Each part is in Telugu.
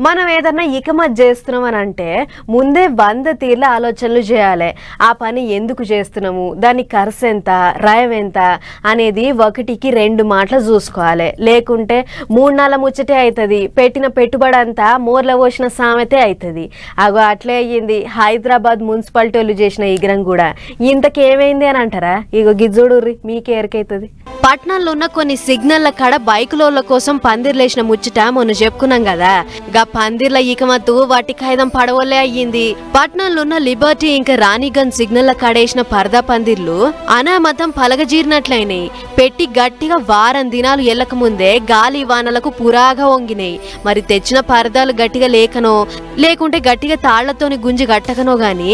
మనం ఏదన్నా ఇకమత్ చేస్తున్నాం అని అంటే ముందే వంద తీర్ల ఆలోచనలు చేయాలి. ఆ పని ఎందుకు చేస్తున్నాము? దాని ఖర్చు ఎంత రయం ఎంత అనేది ఒకటికి రెండు మాటలు చూసుకోవాలి. లేకుంటే మూడు నాళ్ళ ముచ్చటే అవుతుంది పెట్టిన పెట్టుబడి అంతా మోర్ల పోసిన సామెతే అవుతుంది అగో అట్లే అయ్యింది. హైదరాబాద్ మున్సిపాలిటీ వాళ్ళు చేసిన ఇగ్రం కూడా. ఇంతకేమైంది అని అంటారా? ఇగో గిజ్జుడుర్రి మీకే ఎరకైతుంది పట్నాల్లో ఉన్న కొన్ని సిగ్నల్ల కాడ బైకులోళ్ళ కోసం పందిర్లేసిన ముచ్చట మొన్న చెప్పుకున్నాం కదా. గా పందిర్ల ఇకమత్తు వాటి ఖైదం పడవలే అయ్యింది. పట్నాల్లో ఉన్న లిబర్టీ ఇంకా రాణిగంజ్ సిగ్నల్ల కాడేసిన పరదా పందిర్లు అనామతం పలగజీరినట్లయినాయి పెట్టి గట్టిగా వారం దినాలు ఎల్లక ముందే గాలి వానలకు పురాగా వంగినాయి మరి తెచ్చిన పరదాలు గట్టిగా లేకనో లేకుంటే గట్టిగా తాళ్ళతోని గుంజి గట్టకనో గాని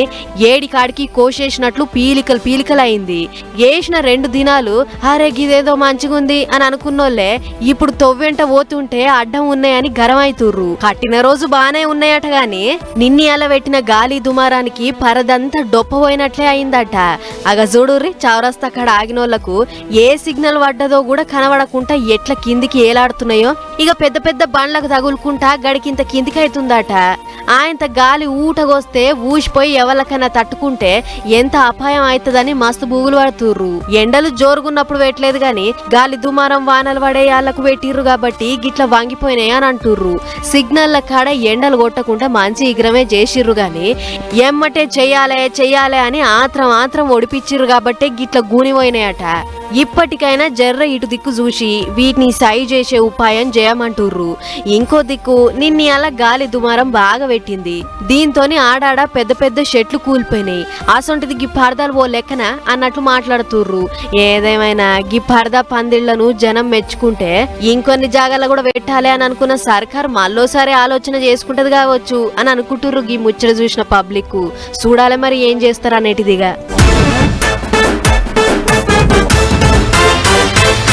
ఏడికాడికి కోసేసినట్లు పీలికలు పీలికలు అయింది వేసిన రెండు దినాలు అరే ఏదో మంచిగుంది అని అనుకున్నోళ్ళే ఇప్పుడు తొవ్వెంట పోతుంటే అడ్డం ఉన్నాయని గరమైతుర్రు. కట్టిన రోజు బానే ఉన్నాయట గాని నిన్ని అలా పెట్టిన గాలి దుమారానికి పరదంతా డొప్పపోయినట్లే అయిందట. అగ చూడుర్రి చౌరస్తా కాడ ఆగినోళ్ళకు ఏ సిగ్నల్ పడ్డదో కూడా కనబడకుండా ఎట్ల కిందికి ఏలాడుతున్నాయో ఇక పెద్ద పెద్ద బండ్లకు తగులుకుంటా గడికింత కిందికి అవుతుందట ఆయంత గాలి ఊటగొస్తే ఊసిపోయి ఎవరికైనా తట్టుకుంటే ఎంత అపాయం అవుతుందని మస్తు బూగులు పడుతుర్రు. ఎండలు జోరుగున్నప్పుడు పెట్టలేదు గాని గాలి దుమారం వానలు పడే వాళ్ళకు పెట్టిర్రు కాబట్టి గిట్ల వంగిపోయినాయి అని అంటుర్రు. సిగ్నల్ల కాడ ఎండలు కొట్టకుండా మంచి ఇగ్రమే చేసిర్రు గాని ఎమ్మటే చెయ్యాలే చెయ్యాలే అని ఆత్రం ఆత్రం ఒడిపించిర్రు కాబట్టి గిట్ల గూనిపోయినాయట. ఇప్పటికైనా జర్ర ఇటు దిక్కు చూసి వీటిని సై చేసే ఉపాయం చేయమంటుర్రు ఇంకో దిక్కు నిన్ని అలా గాలి దుమారం బాగా పెట్టింది. దీంతోని ఆడాడ పెద్ద పెద్ద షెట్లు కూలిపోయినాయి. అసొంటిది గి ఓ లెక్కన అన్నట్లు మాట్లాడుతుర్రు. ఏదేమైనా గి పందిళ్ళను జనం మెచ్చుకుంటే ఇంకొన్ని జాగాల కూడా పెట్టాలి అని అనుకున్న సర్కార్ మళ్ళోసారి ఆలోచన చేసుకుంటది కావచ్చు అని అనుకుంటుర్రు గీ ముచ్చట చూసిన పబ్లిక్ చూడాలి మరి ఏం చేస్తారు అనేటిదిగా